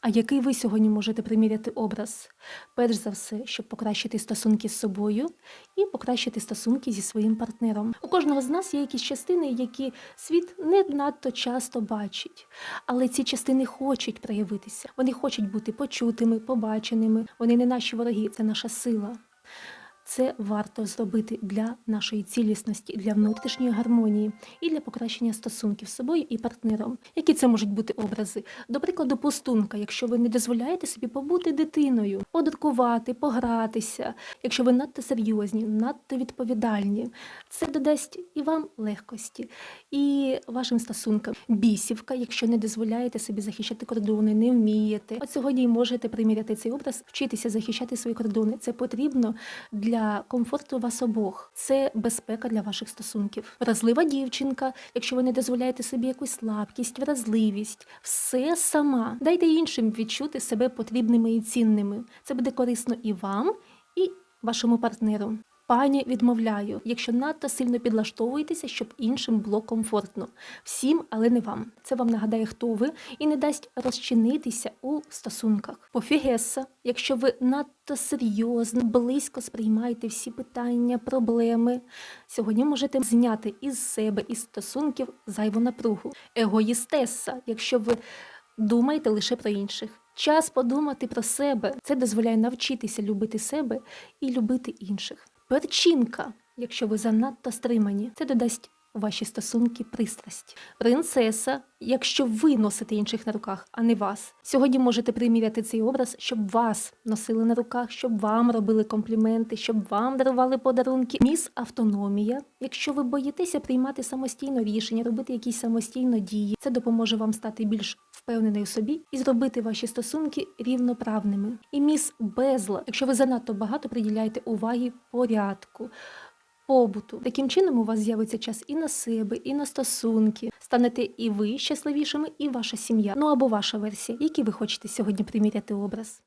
А який ви сьогодні можете приміряти образ? Перш за все, щоб покращити стосунки з собою і покращити стосунки зі своїм партнером. У кожного з нас є якісь частини, які світ не надто часто бачить, але ці частини хочуть проявитися. Вони хочуть бути почутими, побаченими. Вони не наші вороги, це наша сила. Це варто зробити для нашої цілісності, для внутрішньої гармонії і для покращення стосунків з собою і партнером. Які це можуть бути образи? До прикладу, пустунка, якщо ви не дозволяєте собі побути дитиною, податкувати, погратися, якщо ви надто серйозні, надто відповідальні, це додасть і вам легкості, і вашим стосункам. Бісівка, якщо не дозволяєте собі захищати кордони, не вмієте. От сьогодні можете приміряти цей образ, вчитися захищати свої кордони. Це потрібно для комфорту вас обох. Це безпека для ваших стосунків. Вразлива дівчинка, якщо ви не дозволяєте собі якусь слабкість, вразливість, все сама. Дайте іншим відчути себе потрібними і цінними. Це буде корисно і вам, і вашому партнеру. Пані відмовляю, якщо надто сильно підлаштовуєтеся, щоб іншим було комфортно. Всім, але не вам. Це вам нагадає, хто ви, і не дасть розчинитися у стосунках. Пофігеса, якщо ви надто серйозно, близько сприймаєте всі питання, проблеми, сьогодні можете зняти із себе, із стосунків зайву напругу. Егоїстеса, якщо ви думаєте лише про інших. Час подумати про себе. Це дозволяє навчитися любити себе і любити інших. Перчинка, якщо ви занадто стримані, це додасть ваші стосунки пристрасть. Принцеса, якщо ви носите інших на руках, а не вас. Сьогодні можете приміряти цей образ, щоб вас носили на руках, щоб вам робили компліменти, щоб вам дарували подарунки. Міс автономія. Якщо ви боїтеся приймати самостійно рішення, робити якісь самостійно дії, це допоможе вам стати більш впевненою собі і зробити ваші стосунки рівноправними. І міс безла, якщо ви занадто багато приділяєте уваги порядку. Побуту таким чином у вас з'явиться час і на себе, і на стосунки. Станете і ви щасливішими, і ваша сім'я. Ну або ваша версія, який ви хочете сьогодні приміряти образ.